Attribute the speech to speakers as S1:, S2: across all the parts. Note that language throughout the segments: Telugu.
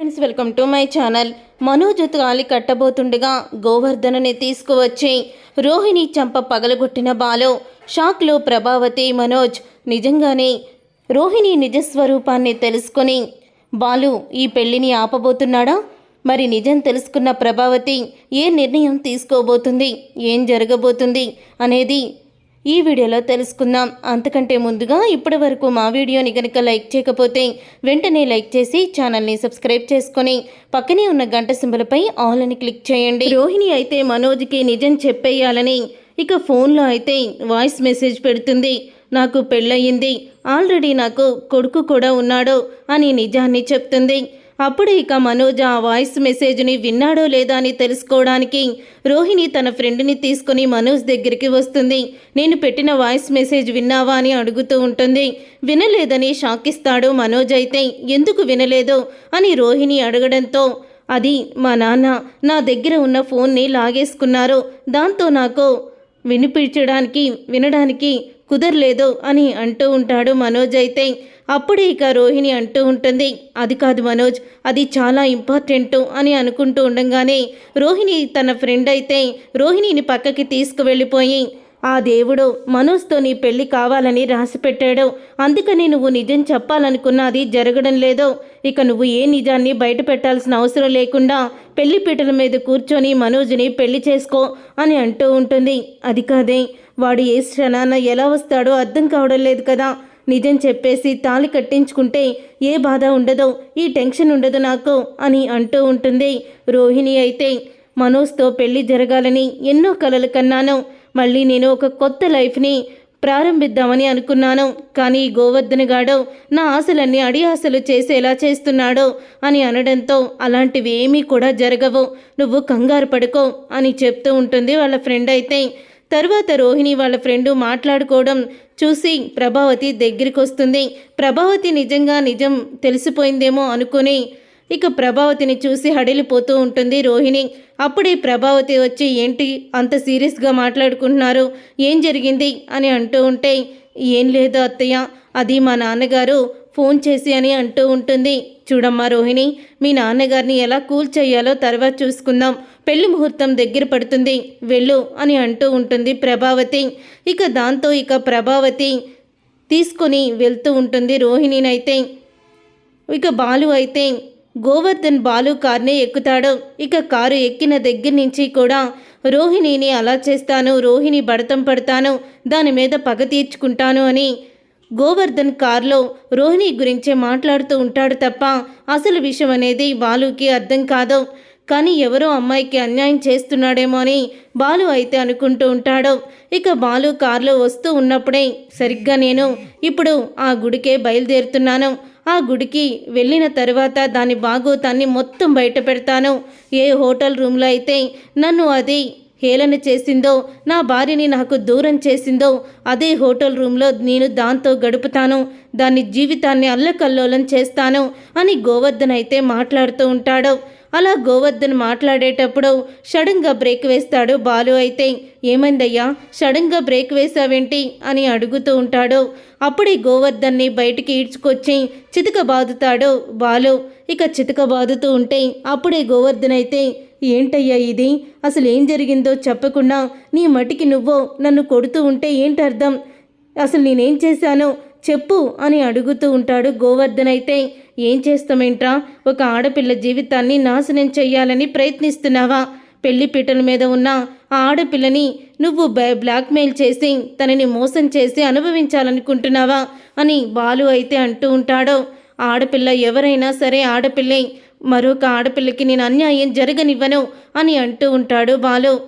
S1: Friends welcome to my channel Manoj తాలి కట్టబోతుండగా గోవర్ధనని తీసుకువచ్చి రోహిణి చంప పగలగొట్టిన బాలో షాక్లో ప్రభావతి మనోజ్ నిజంగానే రోహిణి నిజస్వరూపాన్ని తెలుసుకొని బాలు ఈ పెళ్ళిని ఆపబోతున్నాడా? మరి నిజం తెలుసుకున్న ప్రభావతి ఏ నిర్ణయం తీసుకోబోతుంది? ఏం జరగబోతుంది? అనేది ఈ వీడియోలో తెలుసుకుందాం. అంతకంటే ముందుగా ఇప్పటి వరకు మా వీడియోని కనుక లైక్ చేయకపోతే వెంటనే లైక్ చేసి ఛానల్ని సబ్స్క్రైబ్ చేసుకొని పక్కనే ఉన్న గంట సింబలపై ఆల్ అని క్లిక్ చేయండి. రోహిణి అయితే మనోజ్కి నిజం చెప్పేయాలని ఇక ఫోన్లో అయితే వాయిస్ మెసేజ్ పెడుతుంది. నాకు పెళ్ళయింది. ఆల్రెడీ నాకు కొడుకు కూడా ఉన్నాడు అని నిజాన్ని చెప్తుంది. అప్పుడు ఇక మనోజ్ ఆ వాయిస్ మెసేజ్ని విన్నాడో లేదా అని తెలుసుకోవడానికి రోహిణి తన ఫ్రెండ్ని తీసుకుని మనోజ్ దగ్గరికి వస్తుంది. నేను పెట్టిన వాయిస్ మెసేజ్ విన్నావా అని అడుగుతూ ఉంటుంది. వినలేదని షాక్ ఇస్తాడు మనోజ్ అయితే ఎందుకు వినలేదు? అని రోహిణి అడగడంతో అది మా నాన్న నా దగ్గర ఉన్న ఫోన్ని లాగేసుకున్నారు. దాంతో నాకు వినిపించడానికి వినడానికి కుదరలేదు అని అంటూ ఉంటాడు మనోజ్ అయితే. అప్పుడే ఇక రోహిణి అంటూ ఉంటుంది అది కాదు మనోజ్ అది చాలా ఇంపార్టెంట్ అని అనుకుంటూ ఉండగానే రోహిణి తన ఫ్రెండ్ అయితే రోహిణిని పక్కకి తీసుకువెళ్ళిపోయి ఆ దేవుడు మనోజ్తో నీ పెళ్ళి కావాలని రాసి పెట్టాడు. అందుకని నువ్వు నిజం చెప్పాలనుకున్నది జరగడం లేదు. ఇక నువ్వు ఏ నిజాన్ని బయట పెట్టాల్సిన అవసరం లేకుండా పెళ్ళి పీటల మీద కూర్చొని మనోజ్ని పెళ్ళి చేసుకో అని అంటూ ఉంటుంది. అది కాదే వాడు ఏ క్షణాన ఎలా వస్తాడో అర్థం కావడం లేదు కదా. నిజం చెప్పేసి తాళి కట్టించుకుంటే ఏ బాధ ఉండదు ఈ టెన్షన్ ఉండదు నాకు అని అంటూ ఉంటుంది. రోహిణి అయితే మనోజ్తో పెళ్ళి జరగాలని ఎన్నో కలలు కన్నాను. మళ్ళీ నేను ఒక కొత్త లైఫ్ని ప్రారంభిద్దామని అనుకున్నాను. కానీ ఈ గోవర్ధన గాడు నా ఆశలన్నీ అడి ఆశలు చేసేలా చేస్తున్నాడు అని అనడంతో అలాంటివి ఏమీ కూడా జరగవు. నువ్వు కంగారు పడుకో అని చెప్తూ ఉంటుంది వాళ్ళ ఫ్రెండ్ అయితే. తర్వాత రోహిణి వాళ్ళ ఫ్రెండు మాట్లాడుకోవడం చూసి ప్రభావతి దగ్గరికి వస్తుంది ప్రభావతి నిజంగా నిజం తెలిసిపోయిందేమో అనుకుని ఇక ప్రభావతిని చూసి హడిలిపోతూ ఉంటుంది రోహిణి. అప్పుడే ప్రభావతి వచ్చి ఏంటి? అంత సీరియస్గా మాట్లాడుకుంటున్నారు. ఏం జరిగింది? అని అంటూ ఉంటే ఏం లేదు అత్తయ్య. అది మా నాన్నగారు ఫోన్ చేసి అని అంటూ ఉంటుంది. చూడమ్మా రోహిణి మీ నాన్నగారిని ఎలా కూల్ చేయాలో తర్వాత చూసుకుందాం. పెళ్ళి ముహూర్తం దగ్గర పడుతుంది. వెళ్ళు అని అంటూ ఉంటుంది ప్రభావతి. ఇక దాంతో ఇక ప్రభావతి తీసుకొని వెళ్తూ ఉంటుంది రోహిణినైతే. ఇక బాలు అయితే గోవర్ధన్ బాలు కార్నే ఎక్కుతాడు. ఇక కారు ఎక్కిన దగ్గర నుంచి కూడా రోహిణిని అలా చేస్తాను రోహిణి బడతం పడతాను దాని మీద పగ తీర్చుకుంటాను అని గోవర్ధన్ కారులో రోహిణి గురించే మాట్లాడుతూ ఉంటాడు తప్ప అసలు విషయం అనేది బాలుకి అర్థం కాదు. కానీ ఎవరో అమ్మాయికి అన్యాయం చేస్తున్నాడేమో అని బాలు అయితే అనుకుంటూ ఉంటాడు. ఇక బాలు కారులో వస్తూ ఉన్నప్పుడే సరిగ్గా నేను ఇప్పుడు ఆ గుడికే బయలుదేరుతున్నాను. ఆ గుడికి వెళ్ళిన తర్వాత దాని బాగోతాన్ని మొత్తం బయట పెడతాను. ఏ హోటల్ రూమ్లో అయితే నన్ను అది హేళన చేసిందో నా భార్యని నాకు దూరం చేసిందో అదే హోటల్ రూమ్లో నేను దాంతో గడుపుతాను దాని జీవితాన్ని అల్లకల్లోలం చేస్తాను అని గోవర్ధన్ అయితే మాట్లాడుతూ ఉంటాడు. అలా గోవర్ధన్ మాట్లాడేటప్పుడు సడన్గా బ్రేక్ వేస్తాడు బాలు అయితే ఏమైందయ్యా షడంగా బ్రేక్ వేసావేంటి అని అడుగుతూ ఉంటాడు. అప్పుడే గోవర్ధన్ని బయటికి ఈడ్చుకొచ్చి చితక బాదుతాడు బాలు. ఇక చితక బాదుతూ ఉంటే అప్పుడే గోవర్ధన్ అయితే ఏంటయ్యా ఇది? అసలు ఏం జరిగిందో చెప్పకుండా నీ మటికి నువ్వు నన్ను కొడుతూ ఉంటే ఏంటి అర్థం అసలు నేనేం చేశానో? చెప్పు అని అడుగుతూ ఉంటాడు గోవర్ధన్ అయితే. ఏం చేస్తామేంట్రా ఒక ఆడపిల్ల జీవితాన్ని నాశనం చెయ్యాలని ప్రయత్నిస్తున్నావా? పెళ్ళి పీటల మీద ఉన్న ఆ ఆడపిల్లని నువ్వు బ్లాక్మెయిల్ చేసి తనని మోసం చేసి అనుభవించాలనుకుంటున్నావా? అని బాలు అయితే అంటూ ఉంటాడు. ఆడపిల్ల ఎవరైనా సరే ఆడపిల్లే మరొక ఆడపిల్లకి నేను అన్యాయం జరగనివ్వను అని అంటూ ఉంటాడు బాలు.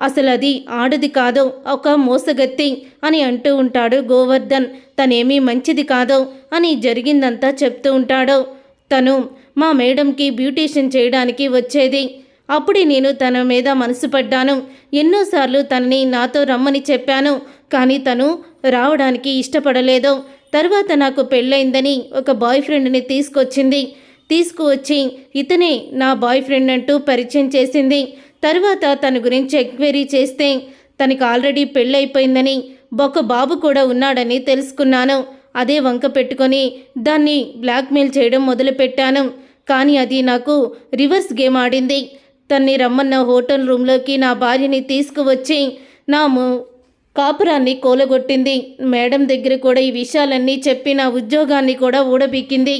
S1: అసలు అది ఆడది కాదు ఒక మోసగత్తి అని అంటూ ఉంటాడు గోవర్ధన్. తనేమీ మంచిది కాదు అని జరిగిందంతా చెప్తూ ఉంటాడు. తను మా మేడంకి బ్యూటీషియన్ చేయడానికి వచ్చేది. అప్పుడే నేను తన మీద మనసు పడ్డాను. ఎన్నోసార్లు తనని నాతో రమ్మని చెప్పాను కానీ తను రావడానికి ఇష్టపడలేదు. తర్వాత నాకు పెళ్ళైందని ఒక బాయ్ ఫ్రెండ్ని తీసుకొచ్చింది. తీసుకువచ్చి ఇతనే నా బాయ్ ఫ్రెండ్ అంటూ పరిచయం చేసింది. తర్వాత తన గురించి ఎంక్వైరీ చేస్తే తనకి ఆల్రెడీ పెళ్ళైపోయిందని ఒక బాబు కూడా ఉన్నాడని తెలుసుకున్నాను. అదే వంక పెట్టుకొని దాన్ని బ్లాక్మెయిల్ చేయడం మొదలుపెట్టాను. కానీ అది నాకు రివర్స్ గేమ్ ఆడింది. తన్ని రమ్మన్న హోటల్ రూమ్లోకి నా భార్యని తీసుకువచ్చి నా కాపురాన్ని కూలగొట్టింది. మేడం దగ్గర కూడా ఈ విషయాలన్నీ చెప్పి నా ఉద్యోగాన్ని కూడా ఊడబీకింది.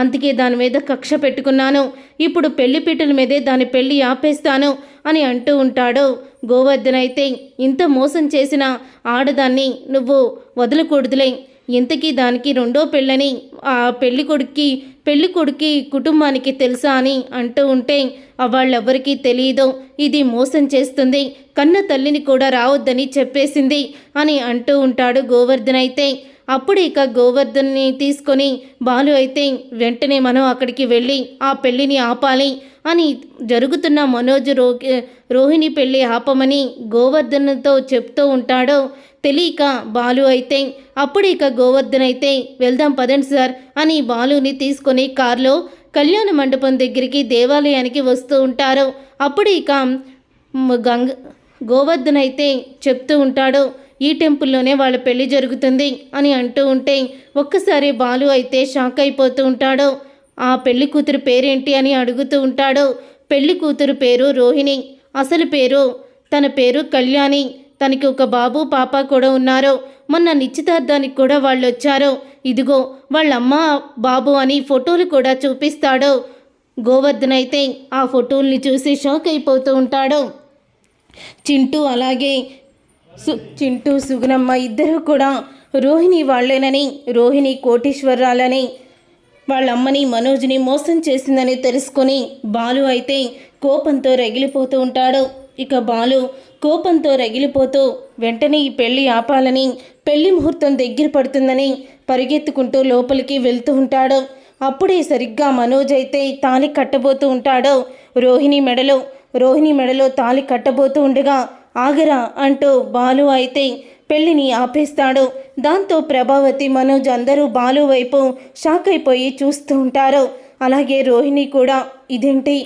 S1: అందుకే దాని మీద కక్ష పెట్టుకున్నాను. ఇప్పుడు పెళ్ళి పీటల మీదే దాని పెళ్ళి ఆపేస్తాను అని అంటూ ఉంటాడు. గోవర్ధన్ అయితే ఇంత మోసం చేసిన ఆడదాన్ని నువ్వు వదలకూడదులే. ఇంతకీ దానికి రెండో పెళ్ళని ఆ పెళ్ళి కొడుక్కి పెళ్ళి కొడుక్కి కుటుంబానికి తెలుసా అని అంటూ ఉంటే వాళ్ళెవ్వరికీ తెలియదు ఇది మోసం చేస్తుంది. కన్న తల్లిని కూడా రావద్దని చెప్పేసింది అని అంటూ ఉంటాడు గోవర్ధన్ అయితే అప్పుడు ఇక గోవర్ధన్ని తీసుకొని బాలు అయితే వెంటనే మనం అక్కడికి వెళ్ళి ఆ పెళ్ళిని ఆపాలి అని జరుగుతున్న మనోజ్ రో రోహిణి పెళ్ళి ఆపమని గోవర్ధన్తో చెప్తూ ఉంటాడో తెలియక బాలు అయితే అప్పుడు ఇక గోవర్ధన్ అయితే వెళ్దాం పదండి సార్ అని బాలుని తీసుకొని కారులో కళ్యాణ మండపం దగ్గరికి దేవాలయానికి వస్తూ ఉంటారు. అప్పుడు ఇక గంగ గోవర్ధన్ అయితే చెప్తూ ఉంటాడు ఈ టెంపుల్లోనే వాళ్ళ పెళ్ళి జరుగుతుంది అని అంటూ ఉంటే ఒక్కసారి బాలు అయితే షాక్ అయిపోతూ ఉంటాడు. ఆ పెళ్ళి కూతురు పేరేంటి అని అడుగుతూ ఉంటాడు. పెళ్ళి కూతురు పేరు రోహిణి. అసలు పేరు? తన పేరు కళ్యాణి. తనకి ఒక బాబు పాప కూడా ఉన్నారు. మొన్న నిశ్చితార్థానికి కూడా వాళ్ళు వచ్చారు. ఇదిగో వాళ్ళ అమ్మ బాబు అని ఫోటోలు కూడా చూపిస్తాడు. గోవర్ధన్ అయితే ఆ ఫోటోల్ని చూసి షాక్ అయిపోతూ ఉంటాడు. చింటూ అలాగే సు చింటూ సుగుణమ్మ ఇద్దరూ కూడా రోహిణి వాళ్ళేనని రోహిణి కోటీశ్వరాలని వాళ్ళ అమ్మని మనోజ్ని మోసం చేసిందని తెలుసుకొని బాలు అయితే కోపంతో రగిలిపోతూ ఉంటాడు. ఇక బాలు కోపంతో రగిలిపోతూ వెంటనే ఈ పెళ్ళి ఆపాలని పెళ్ళి ముహూర్తం దగ్గర పడుతుందని పరిగెత్తుకుంటూ లోపలికి వెళ్తూ ఉంటాడు. అప్పుడే సరిగ్గా మనోజ్ అయితే తాలి కట్టబోతూ ఉంటాడు. రోహిణి మెడలో రోహిణి మెడలో తాలి కట్టబోతూ ఉండగా ఆగరా అంటూ బాలు అయితే పెళ్ళిని ఆపేస్తాడు. దాంతో ప్రభావతి మనోజ్ అందరూ బాలు వైపు షాక్ అయిపోయి చూస్తూ ఉంటారు. అలాగే రోహిణి కూడా ఇదేంటి?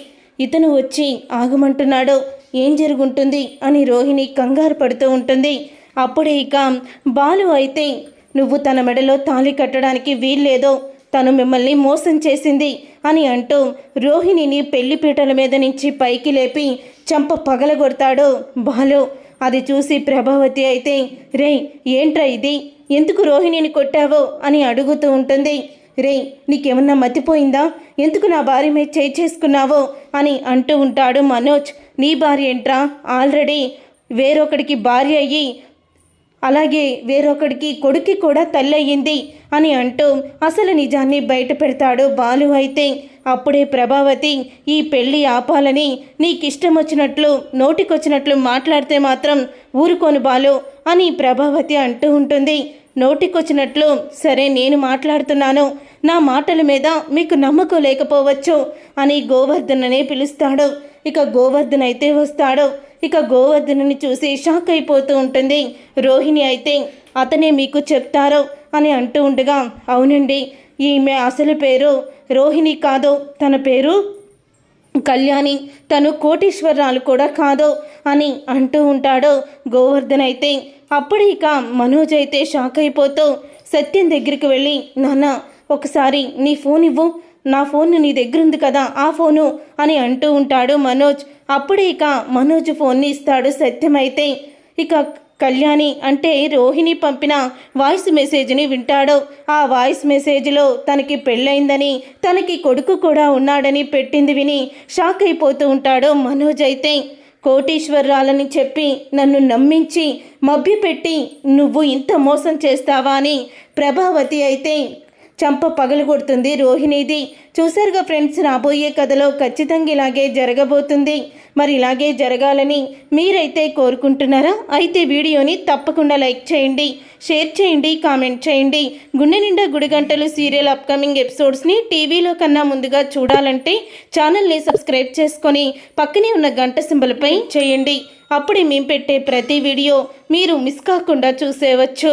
S1: ఇతను వచ్చి ఆగమంటున్నాడు. ఏం జరుగుంటుంది? అని రోహిణి కంగారు పడుతూ ఉంటుంది. అప్పుడే ఇక బాలు అయితే నువ్వు తన మెడలో తాళి కట్టడానికి వీల్లేదో. తను మిమ్మల్ని మోసం చేసింది అని అంటూ రోహిణిని పెళ్ళి పీటల మీద నుంచి పైకి లేపి చంప పగలగొడతాడు. బాలు అది చూసి ప్రభావతి అయితే రే ఏంట్రా ఇది? ఎందుకు రోహిణిని కొట్టావో? అని అడుగుతూ ఉంటుంది. రే నీకేమన్నా మతిపోయిందా? ఎందుకు నా భార్య మీద చేయి చేసుకున్నావో? అని అంటూ ఉంటాడు మనోజ్. నీ భార్య ఏంట్రా? ఆల్రెడీ వేరొకడికి భార్య అయ్యి అలాగే వేరొకడికి కొడుక్కి కూడా తల్లి అయ్యింది అని అంటూ అసలు నిజాన్ని బయట పెడతాడు బాలు అయితే. అప్పుడే ప్రభావతి ఈ పెళ్ళి ఆపాలని నీకిష్టం వచ్చినట్లు నోటికొచ్చినట్లు మాట్లాడితే మాత్రం ఊరుకోను బాలు అని ప్రభావతి అంటూ ఉంటుంది. నోటికొచ్చినట్లు సరే నేను మాట్లాడుతున్నాను నా మాటల మీద మీకు నమ్మకం లేకపోవచ్చు అని గోవర్ధన్ అనే పిలుస్తాడు. ఇక గోవర్ధన్ అయితే వస్తాడు. ఇక గోవర్ధనుని చూసి షాక్ అయిపోతూ ఉంటుంది. రోహిణి అయితే అతనే మీకు చెప్తారు అని అంటూ ఉండగా అవునండి ఈమె అసలు పేరు రోహిణి కాదు? తన పేరు? కళ్యాణి తను కోటీశ్వరరాలు కూడా కాదు? అని అంటూ ఉంటాడు గోవర్ధన్ అయితే. అప్పుడు ఇక మనోజ్ అయితే షాక్ అయిపోతూ సత్యం దగ్గరికి వెళ్ళి నాన్న ఒకసారి నీ ఫోన్ ఇవ్వు. నా ఫోన్ నీ దగ్గర ఉంది కదా ఆ ఫోను అని అంటూ ఉంటాడు మనోజ్. అప్పుడే ఇక మనోజ్ ఫోన్ని ఇస్తాడు సత్యమైతే. ఇక కళ్యాణి అంటే రోహిణి పంపిన వాయిస్ మెసేజ్ని వింటాడు. ఆ వాయిస్ మెసేజ్లో తనకి పెళ్ళైందని తనకి కొడుకు కూడా ఉన్నాడని పెట్టింది విని షాక్ అయిపోతూ ఉంటాడు మనోజ్ అయితే. కోటీశ్వరరాలని చెప్పి నన్ను నమ్మించి మభ్యపెట్టి నువ్వు ఇంత మోసం చేస్తావా అని ప్రభావతి అయితే చంప పగలగొడుతుంది రోహిణిది. చూసారుగా ఫ్రెండ్స్ రాబోయే కథలో ఖచ్చితంగా ఇలాగే జరగబోతుంది. మరి ఇలాగే జరగాలని మీరైతే కోరుకుంటున్నారా? అయితే వీడియోని తప్పకుండా లైక్ చేయండి షేర్ చేయండి కామెంట్ చేయండి. గుండె నిండా గుడిగంటలు సీరియల్ అప్కమింగ్ ఎపిసోడ్స్ని టీవీలో కన్నా ముందుగా చూడాలంటే ఛానల్ని సబ్స్క్రైబ్ చేసుకొని పక్కనే ఉన్న గంట సింబల్పై చేయండి. అప్పుడే మేము పెట్టే ప్రతి వీడియో మీరు మిస్ కాకుండా చూసేవచ్చు.